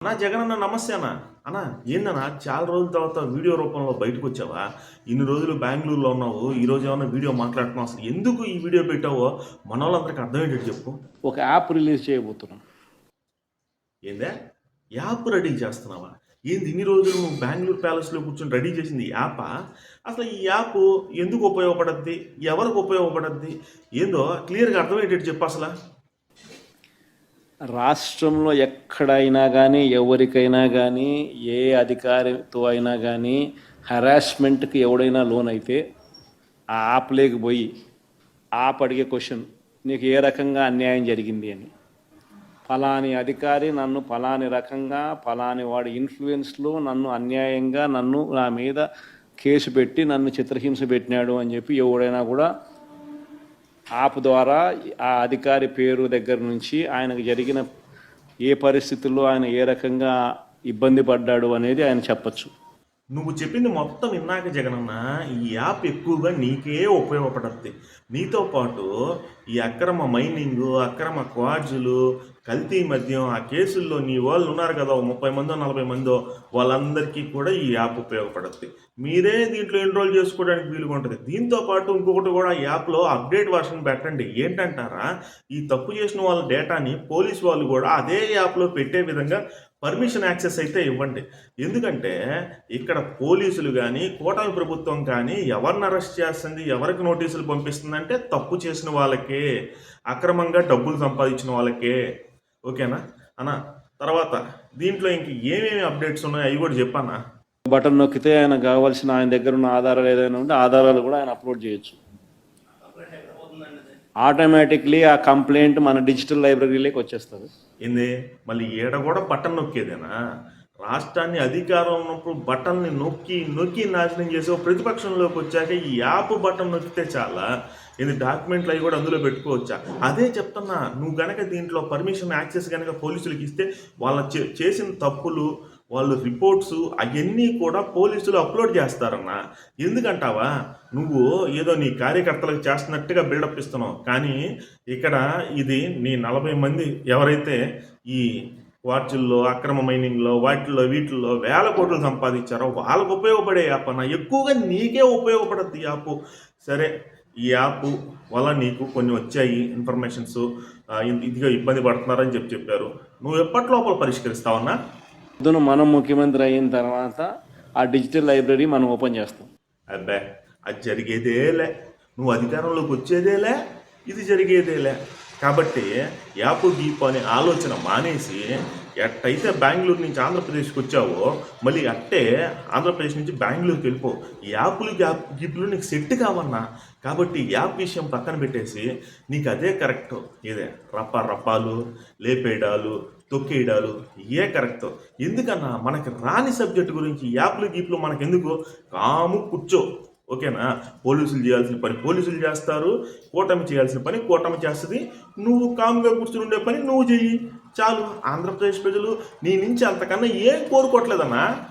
అన్నా జగన్ అన్న నమస్తే అన్న. అన్న ఏందన్నా? చాలా రోజుల తర్వాత వీడియో రూపంలో బయటకు వచ్చావా? ఇన్ని రోజులు బెంగళూరులో ఉన్నావు ఈ రోజు ఏమన్నా వీడియో మాట్లాడుతున్నావు అసలు? ఎందుకు ఈ వీడియో పెట్టావో మన వాళ్ళందరికీ అర్థమయ్యేటట్టు చెప్పు. ఒక యాప్ రిలీజ్ చేయబోతున్నాం. ఏందే? యాప్ రెడీ చేస్తున్నావా? ఏంది ఇన్ని రోజులు నువ్వు బెంగళూరు ప్యాలెస్లో కూర్చొని రెడీ చేసింది ఈ యాపా? అసలు ఈ యాప్ ఎందుకు ఉపయోగపడద్ది? ఎవరికి ఉపయోగపడద్ది? ఏందో క్లియర్గా అర్థమయ్యేటట్టు చెప్పు అసలు. రాష్ట్రంలో ఎక్కడైనా కానీ ఎవరికైనా కానీ ఏ అధికారితో అయినా కానీ హరాస్మెంట్కి ఎవడైనా లోన్ అయితే ఆ యాప్లోకి పోయి ఆప్ అడిగే క్వశ్చన్ నీకు ఏ రకంగా అన్యాయం జరిగింది? అని. ఫలాని అధికారి నన్ను ఫలాని రకంగా ఫలాని వాడి ఇన్ఫ్లుయెన్స్లో నన్ను అన్యాయంగా నన్ను నా మీద కేసు పెట్టి నన్ను చిత్రహింస పెట్టినాడు అని చెప్పి ఎవడైనా కూడా యాప్ ద్వారా ఆ అధికారి పేరు దగ్గర నుంచి ఆయనకు జరిగిన ఏ పరిస్థితుల్లో ఆయన ఏ రకంగా ఇబ్బంది పడ్డాడు అనేది ఆయన చెప్పచ్చు. నువ్వు చెప్పింది మొత్తం విన్నాక జగనన్న ఈ యాప్ ఎక్కువగా నీకే ఉపయోగపడద్ది. నీతో పాటు ఈ అక్రమ మైనింగ్ అక్రమ క్వాడ్జులు కల్తీ మద్యం ఆ కేసుల్లో నీ వాళ్ళు ఉన్నారు కదా ఓ ముప్పై మందో నలభై మందో వాళ్ళందరికీ కూడా ఈ యాప్ ఉపయోగపడుతుంది మీరే దీంట్లో ఎన్రోల్ చేసుకోవడానికి వీలుగా ఉంటుంది దీంతో పాటు ఇంకొకటి కూడా యాప్లో అప్డేట్ వర్షన్ పెట్టండి. ఏంటంటారా? ఈ తప్పు చేసిన వాళ్ళ డేటాని పోలీస్ వాళ్ళు కూడా అదే యాప్లో పెట్టే విధంగా పర్మిషన్ యాక్సెస్ అయితే ఇవ్వండి. ఎందుకంటే ఇక్కడ పోలీసులు కానీ కూటమి ప్రభుత్వం కానీ ఎవరిని అరెస్ట్ చేస్తుంది ఎవరికి నోటీసులు పంపిస్తుందంటే తప్పు చేసిన వాళ్ళకే అక్రమంగా డబ్బులు సంపాదించిన వాళ్ళకే ఓకేనా? అన్న తర్వాత దీంట్లో ఇంక ఏమేమి అప్డేట్స్ ఉన్నాయో అవి కూడా చెప్పన్నా? బటన్ నొక్కితే ఆయన కావాల్సిన ఆయన దగ్గర ఉన్న ఆధారాలు ఏదైనా ఉంటే ఆధారాలు కూడా ఆయన అప్లోడ్ చేయొచ్చు. ఆటోమేటిక్లీ ఆ కంప్లైంట్ మన డిజిటల్ లైబ్రరీలోకి వచ్చేస్తుంది. ఏంది? మళ్ళీ ఈడ కూడా బటన్ నొక్కేదేనా? రాష్ట్రాన్ని అధికారం ఉన్నప్పుడు బటన్ని నొక్కి నొక్కి నాశనం చేసే ప్రతిపక్షంలోకి వచ్చాక ఈ యాప్ బటన్ నొక్కితే చాలా. ఇది డాక్యుమెంట్లు అవి కూడా అందులో పెట్టుకోవచ్చా? అదే చెప్తున్నా నువ్వు గనక దీంట్లో పర్మిషన్ యాక్సెస్ కనుక పోలీసులకు ఇస్తే వాళ్ళ చే- చేసిన తప్పులు వాళ్ళు రిపోర్ట్స్ అవన్నీ కూడా పోలీసులు అప్లోడ్ చేస్తారన్న. ఎందుకంటావా? నువ్వు ఏదో నీ కార్యకర్తలకు చేస్తున్నట్టుగా బిల్డప్ ఇస్తున్నావు. కానీ ఇక్కడ ఇది నీ నలభై మంది ఎవరైతే ఈ వాటిల్లో అక్రమ మైనింగ్లో వాటిల్లో వీటిల్లో వేల కోట్లు సంపాదించారో వాళ్ళకు ఉపయోగపడే యాప్ అన్న ఎక్కువగా నీకే ఉపయోగపడద్దు ఈ యాప్. సరే ఈ యాప్ వల్ల నీకు కొన్ని వచ్చాయి ఇన్ఫర్మేషన్స్. ఇదిగా ఇబ్బంది పడుతున్నారని చెప్పి చెప్పారు. నువ్వు ఎప్పటి లోపల పరిష్కరిస్తావన్నా పొద్దున మనం ముఖ్యమంత్రి అయిన తర్వాత ఆ డిజిటల్ లైబ్రరీ మనం ఓపెన్ చేస్తాం. అబ్బే అది జరిగేదేలే. నువ్వు అధికారంలోకి వచ్చేదేలే. ఇది జరిగేదేలే. కాబట్టి యాప్ గీప్ అనే ఆలోచన మానేసి ఎట్టయితే బెంగళూరు నుంచి ఆంధ్రప్రదేశ్కి వచ్చావో మళ్ళీ అట్టే ఆంధ్రప్రదేశ్ నుంచి బెంగళూరుకి వెళ్ళిపో. యాప్లు గ్యాప్ గీపులు నీకు సెట్ కావన్నా. కాబట్టి ఈ యాప్ విషయం పక్కన పెట్టేసి నీకు అదే కరెక్ట్. ఇదే రప్ప రప్పాలు లేపేయడాలు తొక్కేయడాలు ఏ కరెక్ట్. ఎందుకన్నా మనకి రాని సబ్జెక్ట్ గురించి యాప్లు గీప్లు మనకెందుకు? కాము కూర్చో. ఓకేనా? పోలీసులు చేయాల్సిన పని పోలీసులు చేస్తారు కూటమి చేయాల్సిన పని కూటమి చేస్తుంది. నువ్వు కామ్గా కూర్చుని ఉండే పని నువ్వు చెయ్యి. చాలు. ఆంధ్రప్రదేశ్ ప్రజలు నీ నుంచి అంతకన్నా ఏం కోరుకోవట్లేదన్నా?